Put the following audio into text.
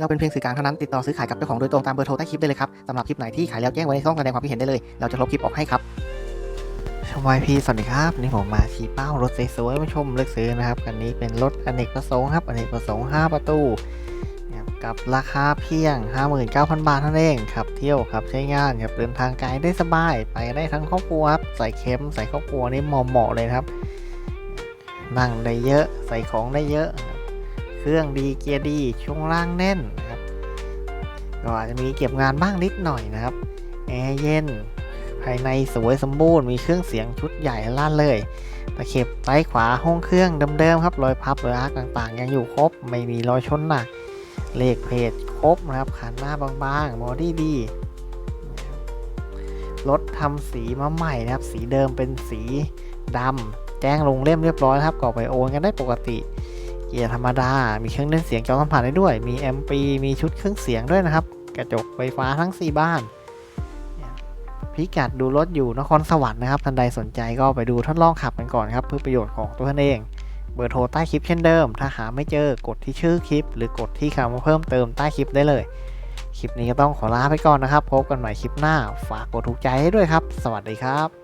เราเป็นเพียงสื่อกลางเท่านั้นติดต่อซื้อขายกับเจ้าของโดยตรงตามเบอร์โทรใต้คลิปได้เลยครับสำหรับคลิปไหนที่ขายแล้วแจ้งไว้ในช่องแสดงความคิดเห็นได้เลย เราจะลบคลิปออกให้ครับชมวพีสวัสดีครับนี่ผมมาชี้เป้ารถสวยๆมาชมเลือกซื้อนะครับคันนี้เป็นรถอเนกประสงค์ครับอเนกประสงค์ 5 ประตูกับราคาเพียง 59,000 บาทเท่านั้นเองขับเที่ยวขับใช้งานครับเดินทางไกลได้สบาย ไปได้ทั้งครอบครัวครับใส่เข็มใส่ครอบครัวนี่เหมาะๆเลยครับนั่งได้เยอะใส่ของได้เยอะ เครื่องดีเกียร์ดีช่วงล่างแน่นนะครับก็อาจจะมีเก็บงานบ้างนิดหน่อยนะครับแอร์เย็นภายในสวยสมบูรณ์มีเครื่องเสียงชุดใหญ่ลั่นเลยตะเข็บซ้ายขวาห้องเครื่องเดิมๆครับรอยพับรอยอาร์กต่างๆ ยังอยู่ครบ ไม่มีรอยชนหนักเลขเพจครบนะครับขันหน้าบางๆบอดี้ดีรถทำสีมาใหม่นะครับ สีเดิมเป็นสีดำแจ้งลงเล่มเรียบร้อยครับก่อไปโอนกันได้ปกติ เกียร์ธรรมดา มีเครื่องเล่นเสียงจอสัมผัสได้ด้วย มีแอมปี มีชุดเครื่องเสียงด้วยนะครับ กระจกไฟฟ้าทั้ง 4 บ้าน พิกัดดูรถอยู่นครสวรรค์นะครับ ท่านใดสนใจก็ไปดูทดลองขับกันก่อนครับ เพื่อประโยชน์ของตัวท่านเอง เบอร์โทรใต้คลิปเช่นเดิม ถ้าหาไม่เจอกดที่ชื่อคลิป หรือกดที่คำว่าเพิ่มเติมใต้คลิปได้เลย คลิปนี้ก็ต้องขอลาไปก่อนนะครับ พบกันใหม่คลิปหน้า ฝากกดถูกใจให้ด้วยครับ สวัสดีครับ